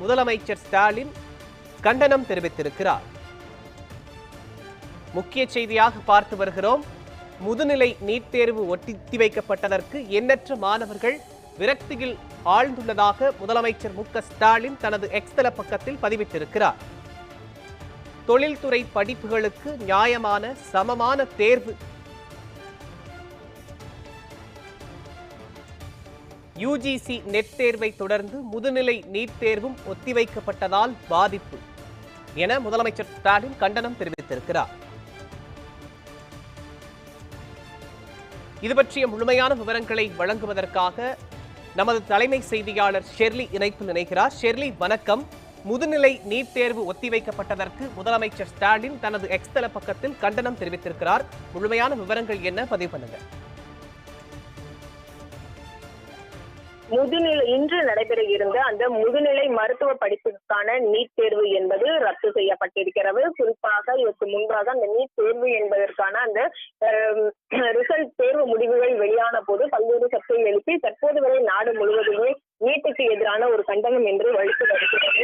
முதலமைச்சர் ஸ்டாலின் கண்டனம் தெரிவித்திருக்கிறார். முக்கிய செய்தியாக பார்த்து வருகிறோம். முதுநிலை நீட் தேர்வு ஒட்டி வைக்கப்பட்டதற்கு எண்ணற்ற மாணவர்கள் விரக்தியில் ஆழ்ந்துள்ளதாக முதலமைச்சர் மு ஸ்டாலின் தனது எக்ஸ்தல பக்கத்தில் பதிவிட்டிருக்கிறார். தொழில்துறை படிப்புகளுக்கு நியாயமான சமமான தேர்வு யுஜிசி நெட் தேர்வை தொடர்ந்து முதுநிலை நீட் தேர்வும் ஒத்திவைக்கப்பட்டதால் பாதிப்பு என முதலமைச்சர் ஸ்டாலின் கண்டனம் தெரிவித்திருக்கிறார். இது பற்றிய முழுமையான விவரங்களை வழங்குவதற்காக நமது தலைமை செய்தியாளர் ஷெர்லி இணைப்பில் இணைகிறார். ஷெர்லி வணக்கம். முதுநிலை நீட் தேர்வு ஒத்திவைக்கப்பட்டதற்கு முதலமைச்சர் ஸ்டாலின் தனது எக்ஸ்தல பக்கத்தில் கண்டனம் தெரிவித்திருக்கிறார். முழுமையான விவரங்கள் என்ன? பதிவு பண்ணுங்கள் முதுநிலை இன்று நடைபெற இருந்த அந்த முதுநிலை மருத்துவ படிப்புக்கான நீட் தேர்வு என்பது ரத்து செய்யப்பட்டிருக்கிறது. குறிப்பாக இதற்கு முன்பாக அந்த நீட் தேர்வு என்பதற்கான அந்த ரிசல்ட் தேர்வு முடிவுகள் வெளியான போது பல்வேறு சர்ச்சை எழுப்பி தற்போது வரை நாடு முழுவதுமே நீட்டுக்கு எதிரான ஒரு கண்டனம் என்று வலுத்து வருகிறது.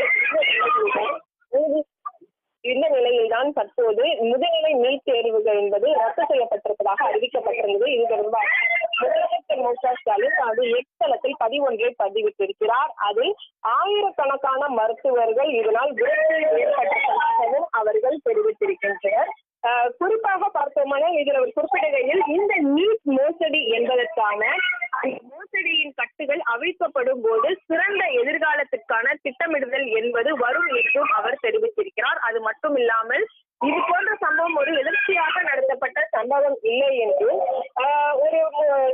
இந்த நிலையில்தான் தற்போது முதுநிலை நீட் தேர்வுகள் என்பது ரத்து செய்யப்பட்டிருப்பதாக அறிவிக்கப்பட்டிருந்தது. இது தொடர்பாக மு க ஸ்டாலின் தனது எக்ஸ் பதிவொன்றை பதிவிட்டிருக்கிறார். அதில் ஆயிரக்கணக்கான மருத்துவர்கள் இதனால் ஏற்பட்டதாகவும் அவர்கள் தெரிவித்திருக்கின்றனர். குறிப்பாக பார்த்தோமானால் இதில் அவர் குறிப்பிடுகையில் இந்த நீட் மோசடி என்பதற்கான மோசடியின் கட்டுகள் அவிழ்க்கப்படும் போது சிறந்த எதிர்காலத்திற்கான திட்டமிடுதல் என்பது வரும் என்றும் அவர் தெரிவித்திருக்கிறார். அது மட்டும் இல்லாமல் இது போன்ற சம்பவம் ஒரு எதிர்ச்சியாக நடத்தப்பட்ட சம்பவம் இல்லை என்றும் ஆஹ் ஒரு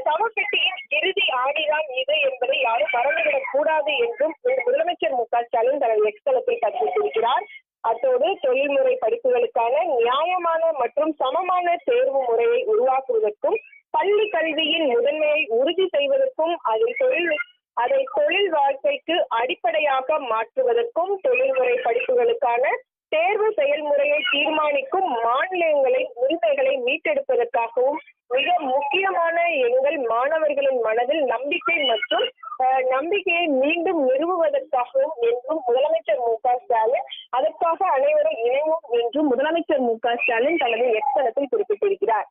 அஹ், சவப்பெட்டியின் இறுதி ஆடிதான் இது என்பதை யாரும் மறந்துவிடக் கூடாது என்றும் முதலமைச்சர் மு க ஸ்டாலின் தனது எக்ஸ்தலத்தில் பதிவிட்டிருக்கிறார். அத்தோடு தொழில்முறை படிப்புகளுக்கான நியாயமான மற்றும் சமமான தேர்வு முறையை உருவாக்குவதற்கும் பள்ளி கல்வியின் முதன்மையை உறுதி செய்வதற்கும் அதில் தொழில் அதை தொழில் வாழ்க்கைக்கு அடிப்படையாக மாற்றுவதற்கும் தொழில்முறை படிப்புகளுக்கான தேர்வு செயல்முறையை தீர்மானிக்கும் மாநிலங்களின் உரிமைகளை மீட்டெடுப்பதற்காகவும் மிக முக்கியமான எங்கள் மாணவர்களின் மனதில் நம்பிக்கை மற்றும் நம்பிக்கையை மீண்டும் நிறுவுவதற்காகவும் என்றும் முதலமைச்சர் மு க ஸ்டாலின் அதற்காக அனைவரும் இணைவோம் என்றும் முதலமைச்சர் மு க ஸ்டாலின் தனது எக்ஸ்தலத்தில் குறிப்பிட்டிருக்கிறார்.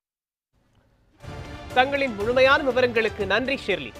தங்களின் முழுமையான விவரங்களுக்கு நன்றி ஷெர்லி.